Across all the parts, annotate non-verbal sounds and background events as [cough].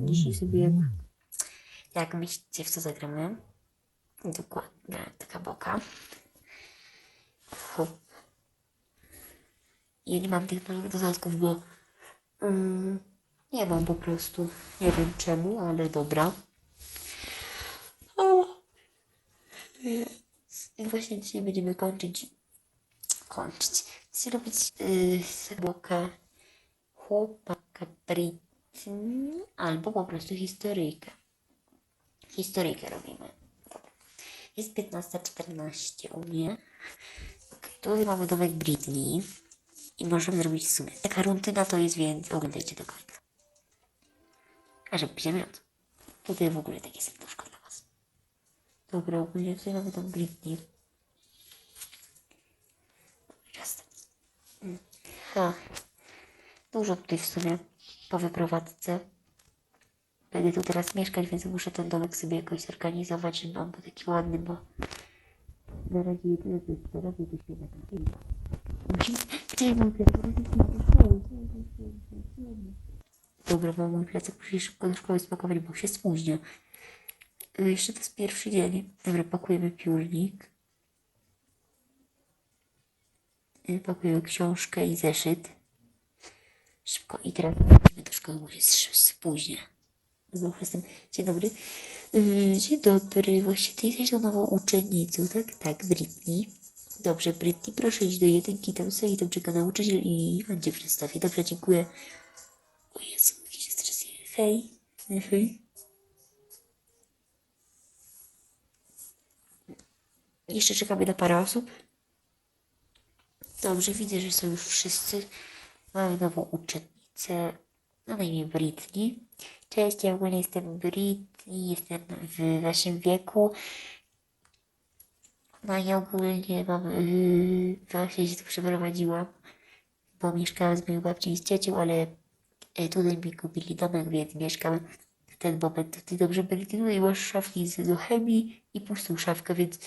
Dzisiaj sobie jak, jak myślicie w co zagramy? Dokładnie, taka boka. Ja nie mam tych nowych dodatków, bo mm, nie mam po prostu. Nie wiem czemu, ale dobra. O. I właśnie dzisiaj będziemy kończyć. Kończyć. Chcę robić yy, bokę chłopaka Britney albo po prostu historyjkę. Historyjkę robimy. Jest 15.14 u mnie. Tutaj mamy domek Britney. I możemy zrobić w sumie. Taka rutyna to jest, więc oglądajcie do końca. A żeby przemiot. Tutaj w ogóle takie serduszko dla was. Dobra, ogólnie tutaj mamy tam Britney. Mm. Ha. Dużo tutaj w sumie po wyprowadzce. Będę tu teraz mieszkać, więc muszę ten domek sobie jakoś zorganizować, żeby on był taki ładny, bo na razie jedyne co jest robię, to się tak Dobra, bo mój plecak musi szybko do szkoły spakować, bo się spóźnia. E, jeszcze to jest pierwszy dzień. Dobra, pakujemy piórnik. E, pakujemy książkę i zeszyt. Szybko i teraz szkoły, bo się spóźnię. Znowu jestem. Dzień dobry. Yy, Dzień dobry. Właśnie ty jesteś tą nową uczennicą, tak? Tak, Britney. Dobrze, Britney, proszę iść do jedynki, tam sobie tam czeka nauczyciel i on cię. Dobrze, dziękuję. O Jezu, jakiś się stresuje. Hej. Hej. Jeszcze czekamy na parę osób. Dobrze, widzę, że są już wszyscy. Mamy nową uczennicę. No na imię Britney. Cześć, ja ogólnie jestem Britney, jestem w waszym wieku. No i ogólnie mam, yy, właśnie się tu przeprowadziłam, bo mieszkałam z moją babcią i z ciocią, ale yy, tutaj mi kupili domek, więc mieszkam w ten moment tutaj dobrze będzie. Tutaj masz szafki z do chemii i pustą szafkę, więc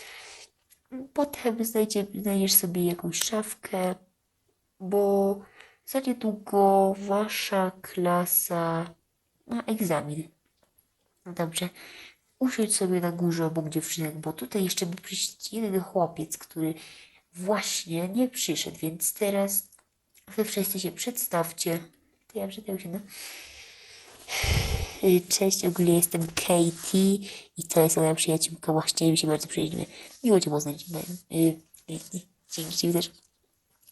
potem znajdzie, znajdziesz sobie jakąś szafkę, bo za niedługo wasza klasa ma egzamin. No dobrze. Usiądź sobie na górze obok dziewczynek, bo tutaj jeszcze był przyjść jeden chłopiec, który właśnie nie przyszedł, więc teraz wy wszyscy się przedstawcie. To ja przedstawię się, no. Y, Cześć, ogólnie jestem Katie i to jest moja przyjaciółka. Właśnie mi się bardzo przyjemnie. Miło Cię poznać. Y, Britney. Dzięki Ci też.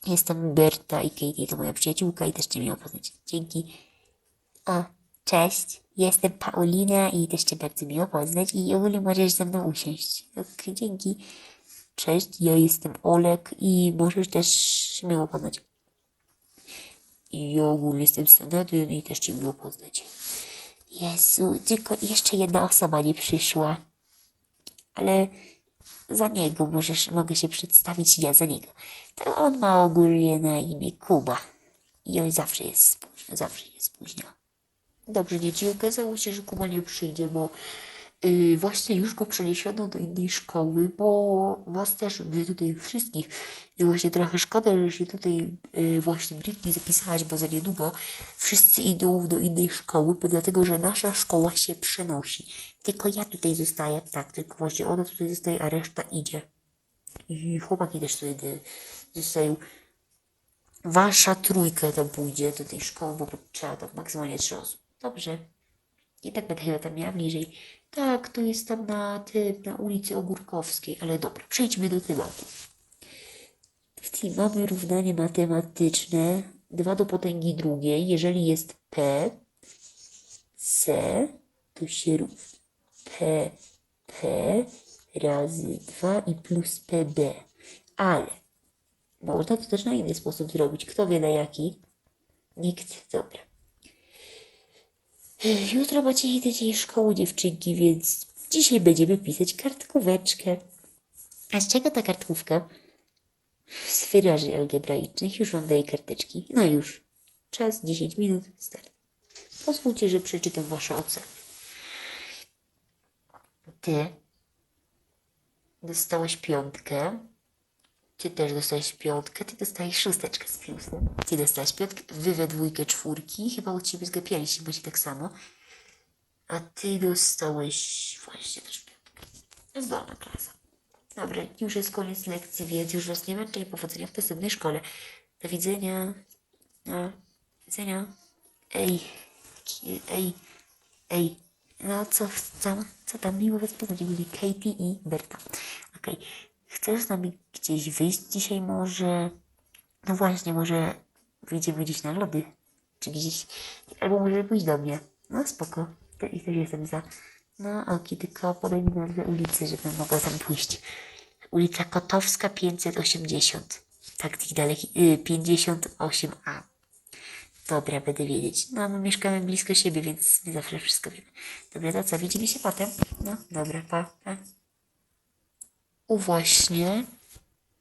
Jestem Berta i Katie to moja przyjaciółka i też Cię miło poznać. Dzięki. O, cześć. Jestem Paulina i też Cię bardzo miło poznać i ogólnie możesz ze mną usiąść. Ok, dzięki. Cześć, ja jestem Olek i możesz też miło poznać. I ja ogólnie jestem Sanadyn i też Cię miło poznać. Jezu, tylko jeszcze jedna osoba nie przyszła. Ale za niego możesz, mogę się przedstawić ja za niego. To on ma ogólnie na imię Kuba. I on zawsze jest spóźniony, zawsze jest spóźniony. Dobrze, dzieci, okazało się, że Kuba nie przyjdzie, bo właśnie już go przeniesiono do innej szkoły, bo was też, wy tutaj wszystkich, i właśnie trochę szkoda, że się tutaj yy, właśnie Britney zapisałaś, bo za niedługo wszyscy idą do innej szkoły, bo dlatego, że nasza szkoła się przenosi. Tylko ja tutaj zostaję, tak, tylko właśnie ona tutaj zostaje, a reszta idzie. I chłopaki też tutaj y, zostają. Wasza trójka tam pójdzie do tej szkoły, bo trzeba tam maksymalnie trzy osób. Dobrze. I tak będę chyba tam miała bliżej. Tak, to jest tam na tym, na ulicy Ogórkowskiej, ale dobra, przejdźmy do tematu. W tym mamy równanie matematyczne 2 do potęgi drugiej. Jeżeli jest P, C, to się równa P, P razy 2 i plus PB. Ale można to też na inny sposób zrobić. Kto wie na jaki? Nikt. Dobra. Jutro macie do tej szkoły dziewczynki, więc dzisiaj będziemy pisać kartkóweczkę. A z czego ta kartkówka? Z wyrażeń algebraicznych. Już wam daję karteczki. No już. Czas 10 minut. Start. Pozwólcie, że przeczytam wasze oceny. Ty dostałeś piątkę. Ty też dostałeś piątkę. Ty dostałeś szósteczkę z plusem. Ty dostałeś piątkę. Wy we dwójkę czwórki. Chyba u ciebie zgapialiście, bo ci tak samo. A ty dostałeś właśnie też piątkę. Zdolna klasa. Dobra, już jest koniec lekcji, więc już was nie męczę i powodzenia w następnej szkole. Do widzenia. Do widzenia. Ej, ej, ej. No co, co, co tam miło was poznać, byli Katie i Berta. Okej, chcesz z nami gdzieś wyjść dzisiaj może? No właśnie, może wyjdziemy gdzieś na lody? Czy gdzieś, albo może pójść do mnie. No spoko, to i też jestem za. No oki, tylko podaj mi nazwę ulicy, żebym mogła tam pójść. Ulica Kotowska 580. Tak, tych daleki, y, 58A. Dobra, będę wiedzieć. No, my mieszkamy blisko siebie, więc my zawsze wszystko wiemy. Dobra, to co, widzimy się potem? No, dobra, pa, pa. Właśnie,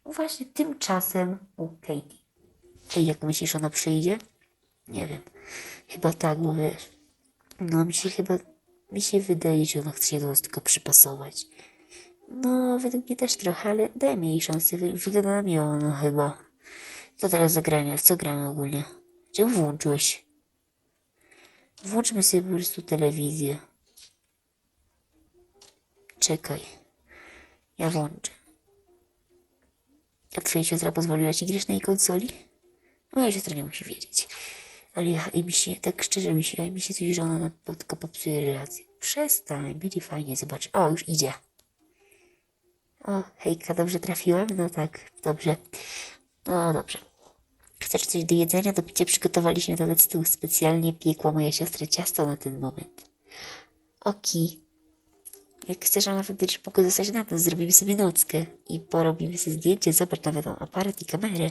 właśnie tymczasem u Katie. Ej, jak myślisz, ona przyjdzie? Nie wiem. Chyba tak, bo wiesz. No, mi się chyba, mi się wydaje, że ona chce się do nas tylko przypasować. No, według mnie też trochę, ale dajmy jej szansę. Wy- Wygląda na miło, no chyba. Co teraz zagrania? W co gramy ogólnie? Czemu włączyłeś? Włączmy sobie po prostu telewizję. Czekaj. Ja włączę. Jak twoja siostra pozwoliła ci grać na jej konsoli? Moja siostra nie musi wiedzieć. Ale ja, i mi się, tak szczerze mi się, mi się coś, że ona na- tylko popsuje relację. Przestań, będzie fajnie, zobacz. O, już idzie. O, hejka, dobrze trafiłem? No tak, dobrze. No dobrze. Chcesz coś do jedzenia, do picia przygotowaliśmy nawet stół. Specjalnie piekła moja siostra ciasto na ten moment. Oki. Jak chcesz, a nawet będziesz mogła zostać na to, zrobimy sobie nockę i porobimy sobie zdjęcie. Zobacz, nawet mam aparat i kamerę.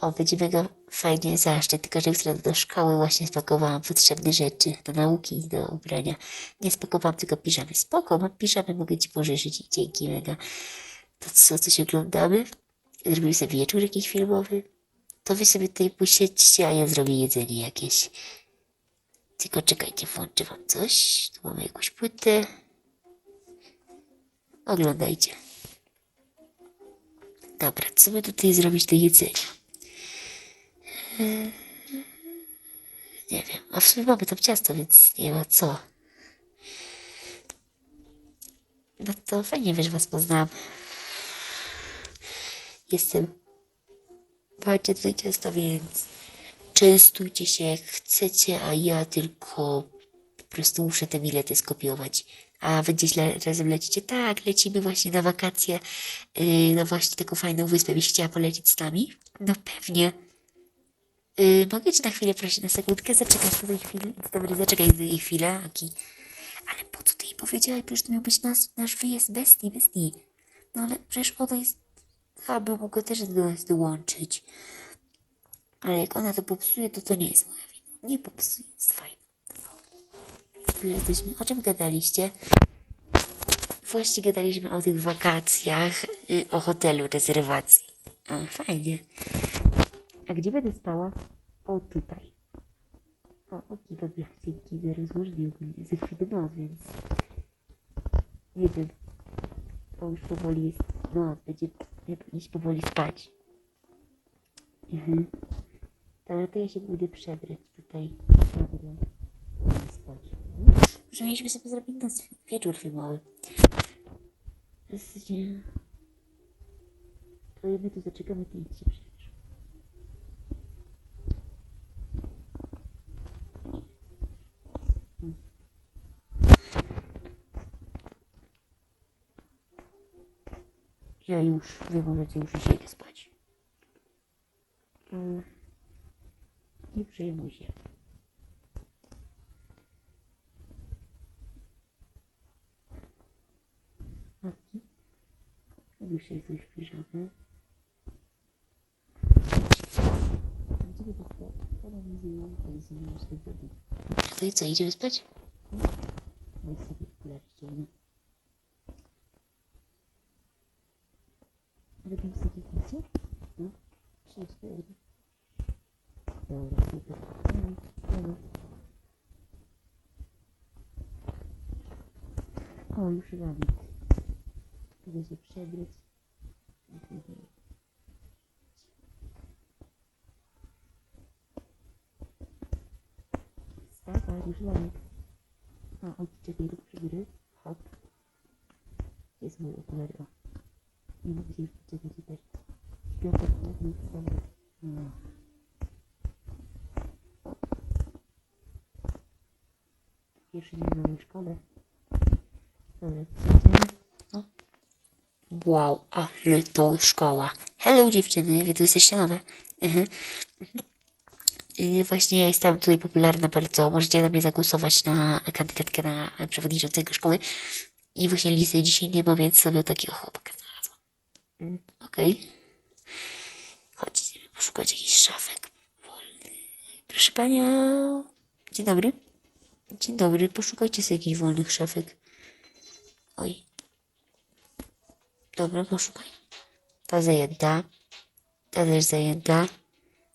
O, będzie mega fajnie zaszczyt, tylko że jutro do szkoły właśnie spakowałam potrzebne rzeczy do nauki do ubrania. Nie spakowałam tylko piżamy. Spoko, mam piżamy, mogę ci pożyczyć dzięki mega. To co, coś oglądamy? Zrobimy sobie wieczór jakiś filmowy? To wy sobie tutaj posiedźcie, a ja zrobię jedzenie jakieś. Tylko czekajcie, włączę wam coś. Tu mamy jakąś płytę. Oglądajcie. Dobra, co by tutaj zrobić do jedzenia? Eee, Nie wiem, a w sumie mamy tam ciasto, więc nie ma co. No to fajnie, wiesz, was poznam. Jestem Macie tutaj ciasto, więc częstujcie się jak chcecie, a ja tylko po prostu muszę te bilety skopiować. A wy gdzieś le- razem lecicie? Tak, lecimy właśnie na wakacje yy, na właśnie taką fajną wyspę. Byś chciała polecieć z nami? No pewnie. Yy, mogę cię na chwilę prosić na sekundkę? Zaczekaj do tej chwili. Dobry, zaczekaj do tej chwili, Aki. Ale po co ty jej powiedziałeś? Przecież to miał być nasz, nasz wyjazd bestii, bestii. No ale przecież ona jest... Aby mogła też do nas dołączyć. Ale jak ona to popsuje, to to nie jest moja wina. Nie popsuje, jest fajne. Jesteśmy... O czym gadaliście? Właśnie gadaliśmy o tych wakacjach, y, o hotelu, rezerwacji. O, fajnie. A gdzie będę spała? O, tutaj. O, oki, dobra, dzięki za rozłożenie ogólnie. Za chwilę noc, więc... Nie wiem. To już powoli jest noc, będzie iść powoli spać. Mhm. Dobra, to ja się pójdę przebrać tutaj. Może mieliśmy sobie zrobić noc, wieczór filmowy. Właśnie... To my tu zaczekamy, ty idź się przebierz. Mm. Ja już, wy możecie już idę spać. Mm. Nie przejmuj się. Matki? Już jesteś w piżamie. Gdzie było? Telewizję, telewizję, telewizję. To i co, idziemy spać? No i sobie okulary ściągnę. Robimy sobie zdjęcie? No. Trzy, cztery. Dobra, super. Dobra. O, już ranek. Idę się przebrać. Wstawaj, już ranek. A, o, czekaj, to przebiorę. Hop. Gdzie jest moje okulary? O. Nie mogę się już poczekać też. Piątek, nie wstanę. No. Pierwszy dzień w nowej szkole. Dobra, no. Wow, ale to szkoła. Hello dziewczyny, wy tu jesteście nowe. Mhm. I właśnie ja jestem tutaj popularna bardzo. Możecie na mnie zagłosować na kandydatkę na przewodniczącego szkoły. I właśnie listy dzisiaj nie ma, więc sobie takiego chłopaka znalazłam. Mm, Okej. Chodźcie, poszukać jakichś szafek. Wolny. Proszę panią. Dzień dobry. Dzień dobry, poszukajcie sobie jakichś wolnych szafek. Oj. Dobra, poszukaj. Ta zajęta. Ta też zajęta.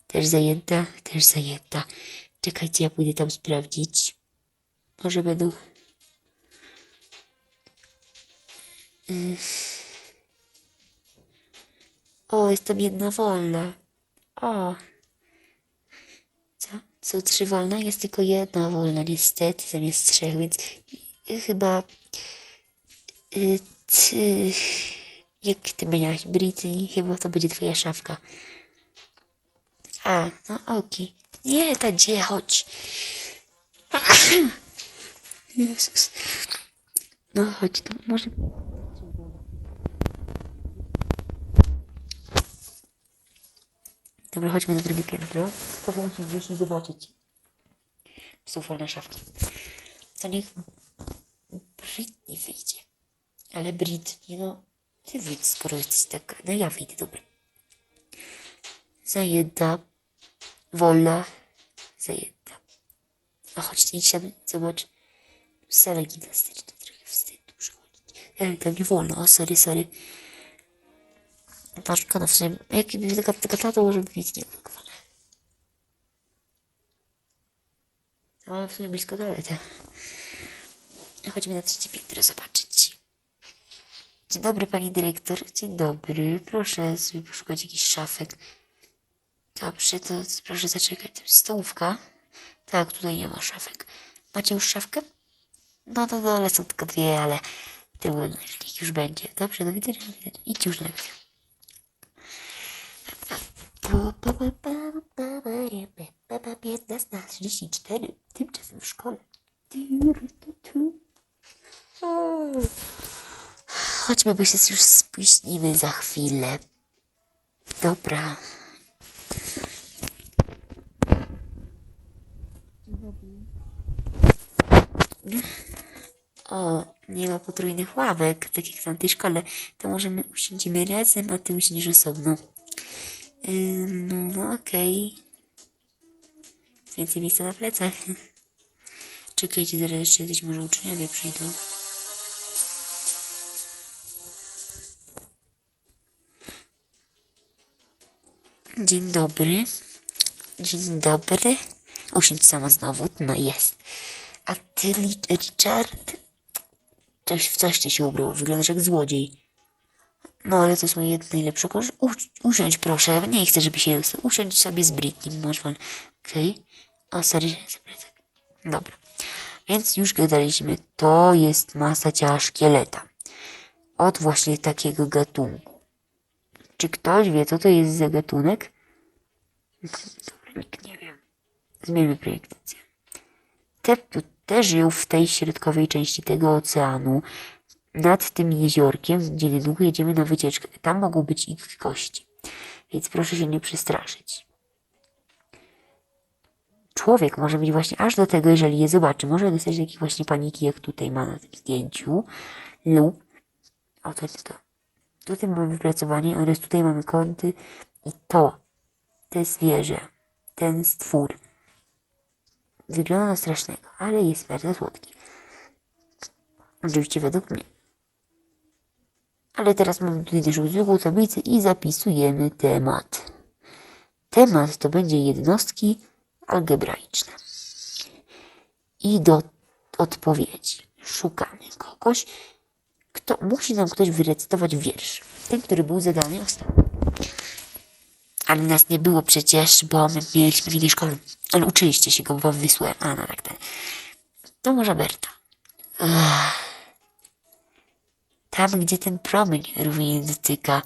Też zajęta. Też zajęta. Czekajcie, ja pójdę tam sprawdzić. Może będą... O, jest tam jedna wolna. O. Co? Są trzy wolne? Jest tylko jedna wolna, niestety, zamiast trzech, więc y, chyba... Y, ty... Jak ty miałaś Britney? Chyba to będzie twoja szafka. A, no okej. Nie, ta gdzie, chodź. [coughs] Jezus. No chodź tu, może... Dobra, chodźmy na drugie piętro. Powiem ci gdzieś zobaczyć. Są wolne szafki. To niech Britney wyjdzie. Ale Britney, no, ty wyjdź, skoro jesteś taka. No ja wyjdę, dobra. Zajęta. Wolna. Zajęta. A chodź, idź tam, zobacz. Sala gimnastyczna, trochę wstyd przychodzić. Ale tam nie wolno, o sorry, sorry. To szkoda w sumie. Jak taka, taka tato może być nie blokowane. Ale w sumie blisko toalety. Chodźmy na trzecie piętro zobaczyć. Dzień dobry, pani dyrektor. Dzień dobry. Proszę sobie poszukać jakichś szafek. Dobrze, to proszę zaczekać. Stołówka. Tak, tutaj nie ma szafek. Macie już szafkę? No to dole są tylko dwie, ale tyłu niech już będzie. Dobrze, do widzenia. Idź już lepiej. Piętnasta, trzydzieści cztery. Tymczasem w szkole. Chodźmy, bo się już spóźnimy za chwilę. Dobra. O, nie ma potrójnych ławek, tak jak w tamtej szkole. To możemy usiądziemy razem, a ty usiądziesz osobno. Ym, no okej. Więcej miejsca na plecach. [laughs] Czekajcie, zaraz jeszcze jacyś może uczniowie przyjdą. Dzień dobry. Dzień dobry. Usiądź sama znowu. No jest. A ty, Richard? Coś w coś ty się ubrał. Wyglądasz jak złodziej. No ale to moje jedno najlepsze kosz. Usiądź proszę. Nie chcę, żeby się. Usiądź sobie z Britney. Masz pan. Okej. O, sorry. sorry. Dobra. Więc już gadaliśmy. To jest masa ciała szkieleta. Od właśnie takiego gatunku. Czy ktoś wie, co to jest za gatunek? Nie wiem. Zmieńmy projekcję. Te, tu- te żyją w tej środkowej części tego oceanu, nad tym jeziorkiem, gdzie niedługo jedziemy na wycieczkę. Tam mogą być ich kości. Więc proszę się nie przestraszyć. Człowiek może być właśnie aż do tego, jeżeli je zobaczy, może dostać takiej właśnie paniki, jak tutaj ma na tym zdjęciu, lub o to, to. Tutaj mamy wypracowanie oraz tutaj mamy kąty i to, te zwierzę, ten stwór wygląda na strasznego, ale jest bardzo słodki. Oczywiście według mnie. Ale teraz mamy tutaj naszą zwykłą tablicę i zapisujemy temat. Temat to będzie jednostki algebraiczne. I do odpowiedzi szukamy kogoś, kto musi nam ktoś wyrecytować wiersz. Ten, który był zadany ostatnio. Ale nas nie było przecież, bo my mieliśmy w innej szkole. Ale uczyliście się go, bo wysłałem. A, no tak, tak. To może Berta. Tam, gdzie ten promień również dotyka.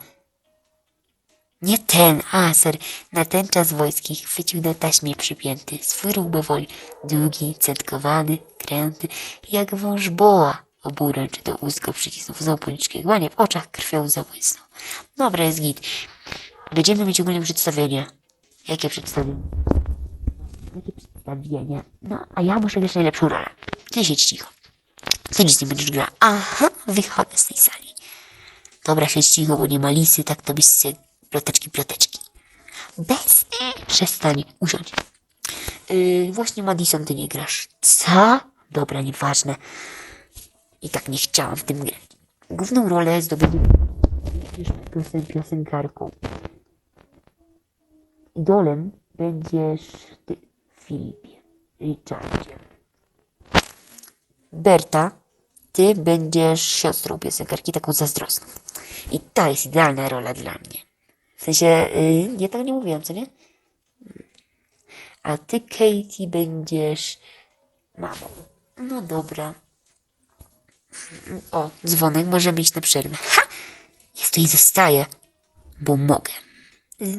Nie ten, a sorry, na ten czas wojski chwycił na taśmie przypięty, swój ruch bewoli, długi, cetkowany, kręty, jak wąż boa. Oburęcz do ust go przycisnął, znowu policzki głanie w oczach krwią zabłysnął. Dobra, jest git. Będziemy mieć ogólnie przedstawienie. Jakie przedstawienie? Jakie przedstawienie? No, a ja muszę grać najlepszą rolę. Ty siedź cicho. Ty nic nie będziesz grał. Aha, wychodzę z tej sali. Dobra, siedź cicho, bo nie ma lisy, tak to byście ploteczki, ploteczki. Bez przestań usiądź. Yy, właśnie Madison, ty nie grasz. Co? Dobra, nieważne. I tak nie chciałam w tym grać. Główną rolę zdobyli piosen, piosenkarką. Idolem będziesz ty, Filipie, Richardzie. Berta, ty będziesz siostrą piosenkarki, taką zazdrosną. I to jest idealna rola dla mnie. W sensie, yy, ja tak nie mówiłam, co nie? A ty, Katie, będziesz mamą. No dobra. O, dzwonek, możemy iść na przerwę. Ha! Ja tutaj zostaję, bo mogę.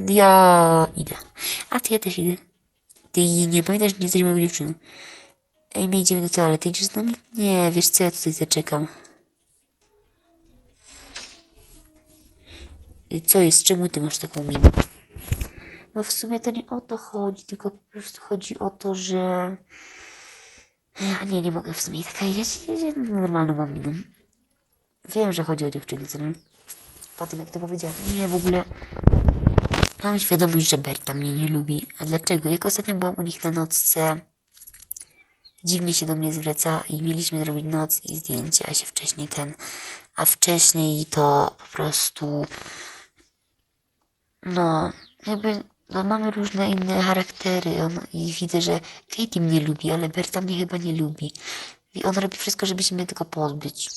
Ja idę. A ty ja też idę. Ty nie pamiętasz, że nie jesteś moją dziewczyną. Ej, my idziemy do toalety, idziesz z nami? Nie, wiesz co, ja tutaj zaczekam. Co jest, czemu ty masz taką minę? No w sumie to nie o to chodzi, tylko po prostu chodzi o to, że... Ja nie, nie mogę w sumie taka jeść, normalną mam minę. Wiem, że chodzi o nie? Po tym jak to powiedziałem. Nie, w ogóle... Mam świadomość, że Berta mnie nie lubi. A dlaczego? Jak ostatnio byłam u nich na nocce, dziwnie się do mnie zwraca i mieliśmy zrobić noc i zdjęcia, a się wcześniej ten... A wcześniej to po prostu... No, jakby no, mamy różne inne charaktery on, i widzę, że Katie mnie lubi, ale Berta mnie chyba nie lubi. I on robi wszystko, żeby się mnie tylko pozbyć.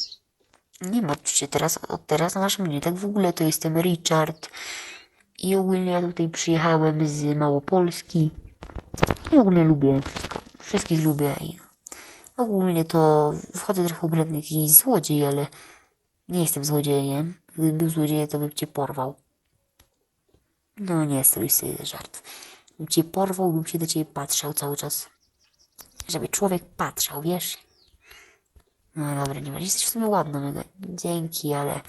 Nie martw się teraz, od teraz masz mnie. Tak w ogóle to jestem Richard. I ogólnie ja tutaj przyjechałem z Małopolski. I ogólnie lubię wszystko. Wszystkich lubię. I ogólnie to wchodzę trochę jak jakiś złodziej, ale nie jestem złodziejem. Gdybym był złodziejem, to bym cię porwał. No nie strój sobie żart. Bym cię porwał, bym się do ciebie patrzał cały czas. Żeby człowiek patrzał, wiesz? No dobra, nie ma. Jesteś w sumie ładna, mega. Dzięki, ale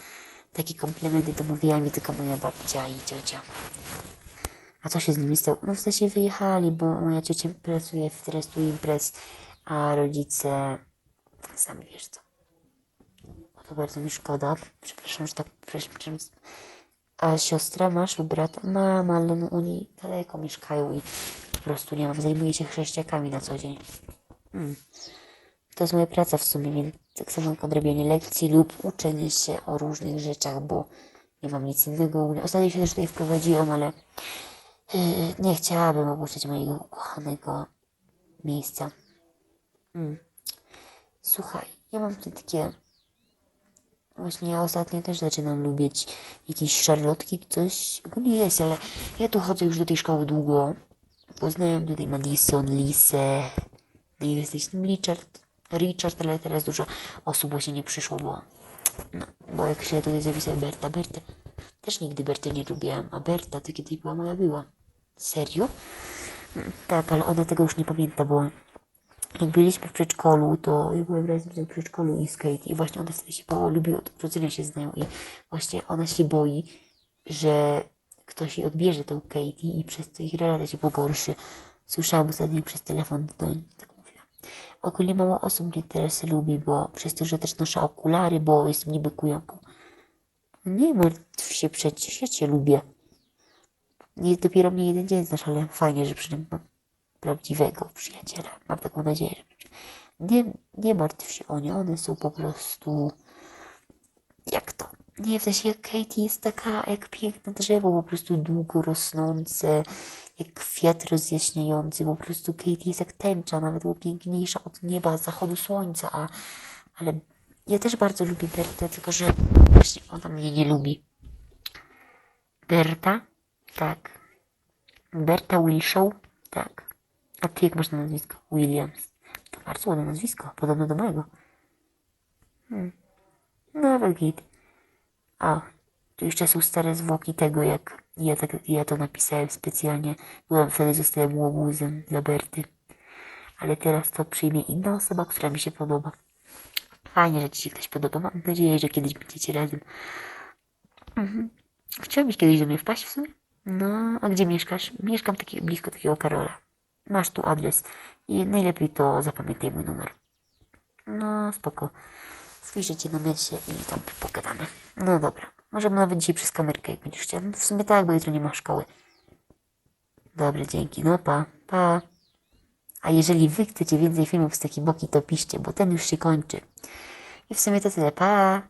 takie komplementy to mówiła mi tylko moja babcia i ciocia. A co się z nimi stało? No w sensie wyjechali, bo moja ciocia pracuje w trestu imprez, a rodzice... Sam wiesz co. No to bardzo mi szkoda. Przepraszam, że tak... Przepraszam, a siostra masz brata? Mam, ale no oni daleko mieszkają i po prostu nie mam. Zajmuję się chrześcijakami na co dzień. Hmm. To jest moja praca w sumie, więc tak samo jak odrobienie lekcji lub uczenie się o różnych rzeczach, bo nie mam nic innego. Ostatnio się też tutaj wprowadziłam, ale yy, nie chciałabym opuszczać mojego ukochanego miejsca. Hmm. Słuchaj, ja mam tutaj takie Właśnie ja ostatnio też zaczynam lubić jakieś szarlotki, coś. Ogólnie jest, ale ja tu chodzę już do tej szkoły długo. Poznałem tutaj Madison, Lisę, no i jesteś Richard, Richard, ale teraz dużo osób właśnie nie przyszło, bo, no, bo jak się tutaj zapisałem Berta, Berta, też nigdy Berty nie lubiłem, a Berta to kiedyś była moja była. Serio? Tak, ale ona tego już nie pamięta, bo jak byliśmy w przedszkolu, to ja byłem razem z nią w przedszkolu i z i właśnie ona wtedy się bała, lubi od urodzenia się znają i właśnie ona się boi, że ktoś jej odbierze tą Katie i przez to ich relacja się pogorszy. Słyszałam ostatnio przez telefon do niej, tak mówiła. Ogólnie mało osób mnie teraz lubi, bo przez to, że też noszę okulary, bo jestem niby kujonką. Nie martw się przecież, ja cię lubię. Nie dopiero mnie jeden dzień znasz, ale fajnie, że przynajmniej mam prawdziwego przyjaciela. Mam taką nadzieję. że Nie, nie martw się o nie, one są po prostu jak to? Nie, w sensie jak Katie jest taka jak piękne drzewo, po prostu długo rosnące, jak kwiat rozjaśniający, po prostu Katie jest jak tęcza, nawet była piękniejsza od nieba, zachodu słońca, a, ale ja też bardzo lubię Bertę, tylko że właśnie ona mnie nie lubi. Berta? Tak. Berta Wilshaw? Tak. A ty jak masz na nazwisko? Williams. To bardzo ładne nazwisko, podobne do mojego. Nawet git. A, tu jeszcze są stare zwłoki tego, jak ja, tak, ja to napisałem specjalnie. Byłam wtedy, zostałem łobuzem dla Berty. Ale teraz to przyjmie inna osoba, która mi się podoba. Fajnie, że ci się ktoś podoba. Mam nadzieję, że kiedyś będziecie razem. Mhm. Chciałbyś kiedyś do mnie wpaść w sumie? No, a gdzie mieszkasz? Mieszkam taki, blisko takiego Karola. Masz tu adres i najlepiej to zapamiętaj mój numer. No, spoko. Słyszę cię na mesie i tam pogadamy. No dobra. Możemy nawet dzisiaj przez kamerkę, jak będziesz chciał. W sumie tak, bo jutro nie ma szkoły. Dobrze, dzięki. No pa, pa. A jeżeli wy chcecie więcej filmów z takiej boki, to piszcie, bo ten już się kończy. I w sumie to tyle. Pa!